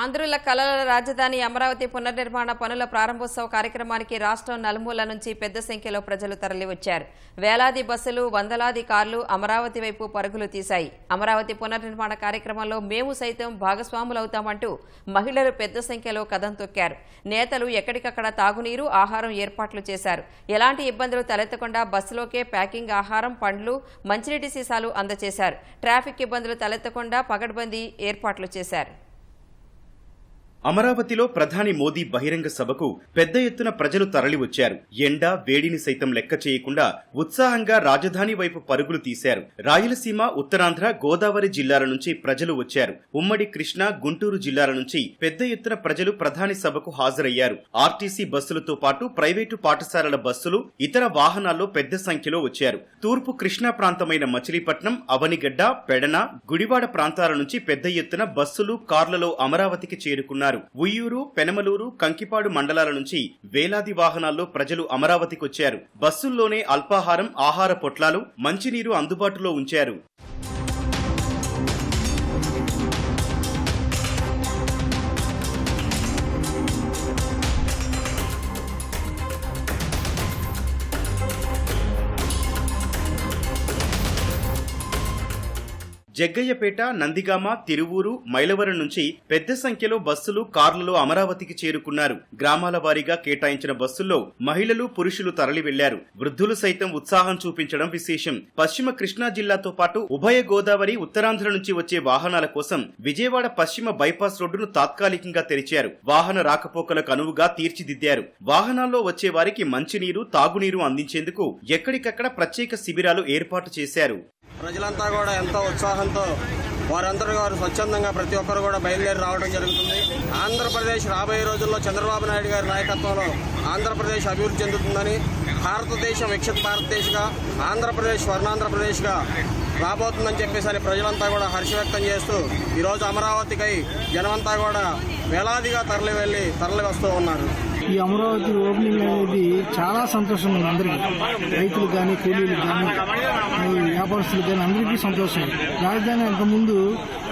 ఆంధ్రుల కళల రాజధాని అమరావతి పునర్నిర్మాణ పనుల ప్రారంభోత్సవ కార్యక్రమానికి రాష్ట్రం నలుమూల నుంచి పెద్ద సంఖ్యలో ప్రజలు తరలివచ్చారు. వేలాది బస్సులు వందలాది కార్లు అమరావతి వైపు పరుగులు తీశాయి. అమరావతి పునర్నిర్మాణ కార్యక్రమంలో మేము సైతం భాగస్వాములవుతామంటూ మహిళలు పెద్ద సంఖ్యలో కదం తొక్కారు. నేతలు ఎక్కడికక్కడ తాగునీరు ఆహారం ఏర్పాట్లు చేశారు. ఎలాంటి ఇబ్బందులు తలెత్తకుండా బస్సులోకే ప్యాకింగ్ ఆహారం పండ్లు మంచినీటి సీసాలు అందజేశారు ట్రాఫిక్ ఇబ్బందులు తలెత్తకుండా పగడ్బందీ ఏర్పాట్లు చేశారు. అమరావతిలో ప్రధాని మోదీ బహిరంగ సభకు పెద్ద ఎత్తున ప్రజలు తరలివచ్చారు. ఎండ వేడిని సైతం లెక్క చేయకుండా ఉత్సాహంగా రాజధాని వైపు పరుగులు తీశారు. రాయలసీమ ఉత్తరాంధ్ర గోదావరి జిల్లాల నుంచి ప్రజలు వచ్చారు. ఉమ్మడి కృష్ణా గుంటూరు జిల్లాల నుంచి పెద్ద ఎత్తున ప్రజలు ప్రధాని సభకు హాజరయ్యారు. ఆర్టీసీ బస్సులతో పాటు ప్రైవేటు పాఠశాలల బస్సులు ఇతర వాహనాల్లో పెద్ద సంఖ్యలో వచ్చారు. తూర్పు కృష్ణా ప్రాంతమైన మచిలీపట్నం అవనిగడ్డ పెడన గుడివాడ ప్రాంతాల నుంచి పెద్ద ఎత్తున బస్సులు కార్లలో అమరావతికి చేరుకున్నారు. ఉయ్యూరు పెనమలూరు కంకిపాడు మండలాల నుంచి వేలాది వాహనాల్లో ప్రజలు అమరావతికొచ్చారు. బస్సుల్లోనే అల్పాహారం ఆహార పొట్లాలు మంచినీరు అందుబాటులో ఉంచారు. జగ్గయ్యపేట నందిగామ తిరువూరు మైలవరం నుంచి పెద్ద సంఖ్యలో బస్సులు కార్లలో అమరావతికి చేరుకున్నారు. గ్రామాల వారీగా కేటాయించిన బస్సుల్లో మహిళలు పురుషులు తరలి వెళ్ళారు వృద్ధులు సైతం ఉత్సాహం చూపించడం విశేషం. పశ్చిమ కృష్ణా జిల్లాతో పాటు ఉభయ గోదావరి ఉత్తరాంధ్ర నుంచి వచ్చే వాహనాల కోసం విజయవాడ పశ్చిమ బైపాస్ రోడ్డును తాత్కాలికంగా తెరిచారు. వాహన రాకపోకలకు అనువుగా తీర్చిదిద్దారు. వాహనాల్లో వచ్చే వారికి మంచినీరు తాగునీరు అందించేందుకు ఎక్కడికక్కడ ప్రత్యేక శిబిరాలు ఏర్పాటు చేశారు. ప్రజలంతా కూడా ఎంతో ఉత్సాహంతో వారందరూ వారు స్వచ్ఛందంగా ప్రతి ఒక్కరు కూడా బయలుదేరి రావడం జరుగుతుంది. ఆంధ్రప్రదేశ్ రాబోయే రోజుల్లో చంద్రబాబు నాయుడు గారి నాయకత్వంలో ఆంధ్రప్రదేశ్ అభివృద్ధి చెందుతుందని భారతదేశం వికసిత భారతదేశ్గా ఆంధ్రప్రదేశ్ స్వర్ణాంధ్రప్రదేశ్గా రాబోతుందని చెప్పేసి అని ప్రజలంతా కూడా హర్ష వ్యక్తం చేస్తూ ఈరోజు అమరావతికై జనమంతా కూడా వేలాదిగా తరలి వెళ్ళి తరలి వస్తూ ఉన్నారు. ఈ అమరావతి ఓపెనింగ్ అనేది చాలా సంతోషం ఉంది అందరికీ. రైతులు కానీ కూలీలు కానీ వ్యాపారస్తులు కానీ అందరికీ సంతోషం. రాజధాని అంతకుముందు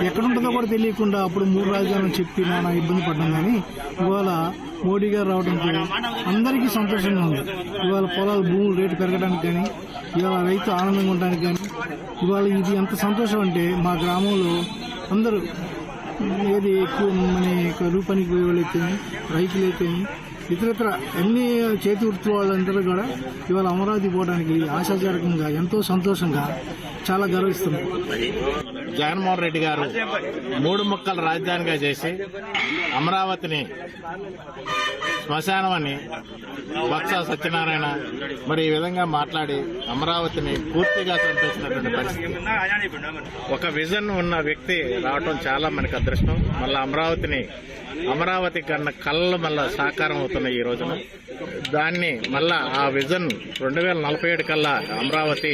ఎక్కడుంటుందో కూడా తెలియకుండా అప్పుడు మూడు రాజధానులు చెప్పి నానా ఇబ్బంది పడ్డాం కానీ ఇవాళ మోడీ గారు రావడంతో అందరికీ సంతోషంగా ఉంది. ఇవాళ పొలాలు భూములు రేటు పెరగడానికి కానీ ఇవాళ రైతు ఆనందంగా ఉండడానికి కానీ ఇవాళ ఇది ఎంత సంతోషం అంటే మా గ్రామంలో అందరూ ఏది ఎక్కువ మన కరువు పనికి పోయే వాళ్ళైతే రైతులైతే ఇతరత్ర అన్ని చేతి వృత్తి వాళ్ళందరూ కూడా ఇవాళ అమరావతి పోవడానికి ఆశాజనకంగా ఎంతో సంతోషంగా చాలా గర్విస్తుంది జగన్మోహన్ రెడ్డి గారు మూడు ముక్కల రాజధానిగా చేసి అమరావతిని శ్మశానం అని సత్యనారాయణ మరి ఈ విధంగా మాట్లాడి అమరావతిని పూర్తిగా చంపేసినటువంటి పరిస్థితి. ఒక విజన్ ఉన్న వ్యక్తి రావటం చాలా మనకు అదృష్టం. మళ్ళీ అమరావతిని అమరావతి కన్నా కళ్ళు మళ్ళా సాకారం అవుతున్నాయి ఈ రోజున. దాన్ని మళ్ళా ఆ విజన్ రెండు వేల నలభై ఏడు కల్లా అమరావతి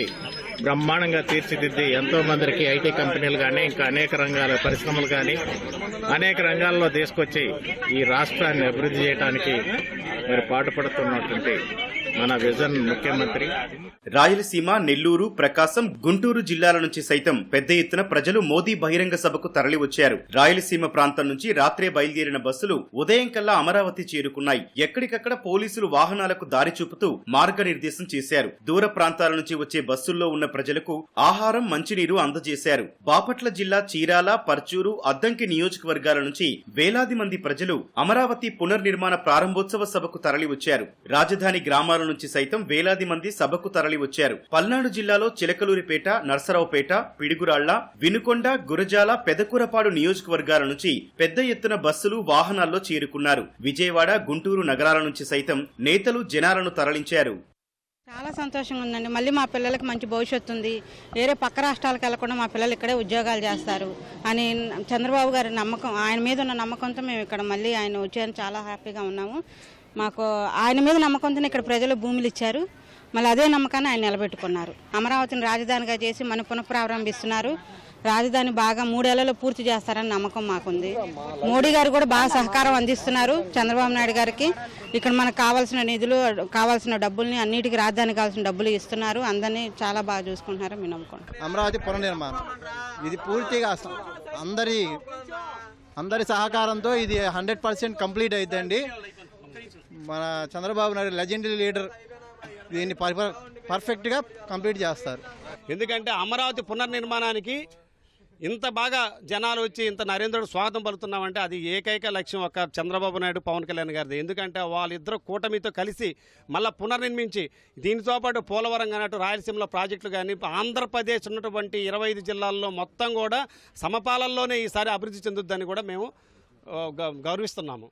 బ్రహ్మాండంగా తీర్చిదిద్ది ఎంతో మందికి ఐటీ కంపెనీ కంపెనీలు కానీ ఇంకా అనేక రంగాల పరిశ్రమలు కానీ అనేక రంగాల్లో తీసుకొచ్చి ఈ రాష్ట్రాన్ని అభివృద్ధి చేయడానికి మరి పాటుపడుతున్నటువంటి మన విజన్ ముఖ్యమంత్రి. రాయలసీమ నెల్లూరు ప్రకాశం గుంటూరు జిల్లాల నుంచి సైతం పెద్ద ఎత్తున ప్రజలు మోదీ బహిరంగ సభకు తరలివచ్చారు రాయలసీమ ప్రాంతం నుంచి రాత్రే బయలుదేరిన బస్సులు ఉదయం కల్లా అమరావతి చేరుకున్నాయి. ఎక్కడికక్కడ పోలీసులు వాహనాలకు దారి చూపుతూ మార్గనిర్దేశం చేశారు. దూర ప్రాంతాల నుంచి వచ్చే బస్సుల్లో ఉన్న ప్రజలకు ఆహారం మంచినీరు అందజేశారు. బాపట్ల జిల్లా చీరాల పర్చూరు అద్దంకి నియోజకవర్గాల నుంచి వేలాది మంది ప్రజలు అమరావతి పునర్నిర్మాణ ప్రారంభోత్సవ సభకు తరలివచ్చారు రాజధాని గ్రామాల నుంచి సైతం వేలాది మంది సభకు తరలి వచ్చారు. పల్నాడు జిల్లాలో చిలకలూరిపేట నర్సరావుపేట పిడుగురాళ్ళ వినుకొండ గురజాల పెదకూరపాడు నియోజకవర్గాల నుంచి పెద్ద ఎత్తున బస్సులు వాహనాల్లో చేరుకున్నారు. విజయవాడ గుంటూరు నగరాల నుంచి సైతం నేతలు జనాలను తరలించారు. చాలా సంతోషంగా ఉందండి. మళ్ళీ మా పిల్లలకి మంచి భవిష్యత్తు ఉంది. వేరే పక్క రాష్ట్రాలకు వెళ్ళకుండా మా పిల్లలు ఇక్కడే ఉద్యోగాలు చేస్తారు అని చంద్రబాబు గారి నమ్మకం ఆయన మీద ఉన్న నమ్మకంతో మేము ఇక్కడ మళ్ళీ ఆయన వచ్చేదని చాలా హ్యాపీగా ఉన్నాము. మాకు ఆయన మీద నమ్మకంతో ఇక్కడ ప్రజలు భూములు ఇచ్చారు. మళ్ళీ అదే నమ్మకాన్ని ఆయన నిలబెట్టుకున్నారు. అమరావతిని రాజధానిగా చేసి మన పునఃప్రారంభిస్తున్నారు. రాజధాని బాగా మూడేళ్ళలో పూర్తి చేస్తారని నమ్మకం మాకుంది. మోడీ గారు కూడా బాగా సహకారం అందిస్తున్నారు చంద్రబాబు నాయుడు గారికి. ఇక్కడ మనకు కావాల్సిన నిధులు కావాల్సిన డబ్బుల్ని అన్నిటికీ రాజధాని కావాల్సిన డబ్బులు ఇస్తున్నారు. అందరినీ చాలా బాగా చూసుకుంటున్నారు మేము నమ్ముకుంటాం అమరావతి పునర్నిర్మాణం. ఇది పూర్తిగా అందరి అందరి సహకారంతో ఇది హండ్రెడ్ పర్సెంట్ కంప్లీట్ అవుతుందండి మన చంద్రబాబు నాయుడు లెజెండరీ లీడర్ దీన్ని పర్- పర్ఫెక్ట్గా కంప్లీట్ చేస్తారు. ఎందుకంటే అమరావతి పునర్నిర్మాణానికి ఇంత బాగా జనాలు వచ్చి ఇంత నరేంద్రుడు స్వాగతం పలుతున్నామంటే అది ఏకైక లక్ష్యం ఒక చంద్రబాబు నాయుడు పవన్ కళ్యాణ్ గారిది. ఎందుకంటే వాళ్ళిద్దరు కూటమితో కలిసి మళ్ళీ పునర్నిర్మించి దీనితో పాటు పోలవరం కానట్టు రాయలసీమలో ప్రాజెక్టులు కానీ ఆంధ్రప్రదేశ్ ఉన్నటువంటి ఇరవై ఐదు జిల్లాల్లో మొత్తం కూడా సమపాలల్లోనే ఈసారి అభివృద్ధి చెందుద్దని కూడా మేము గ- గౌరవిస్తున్నాము.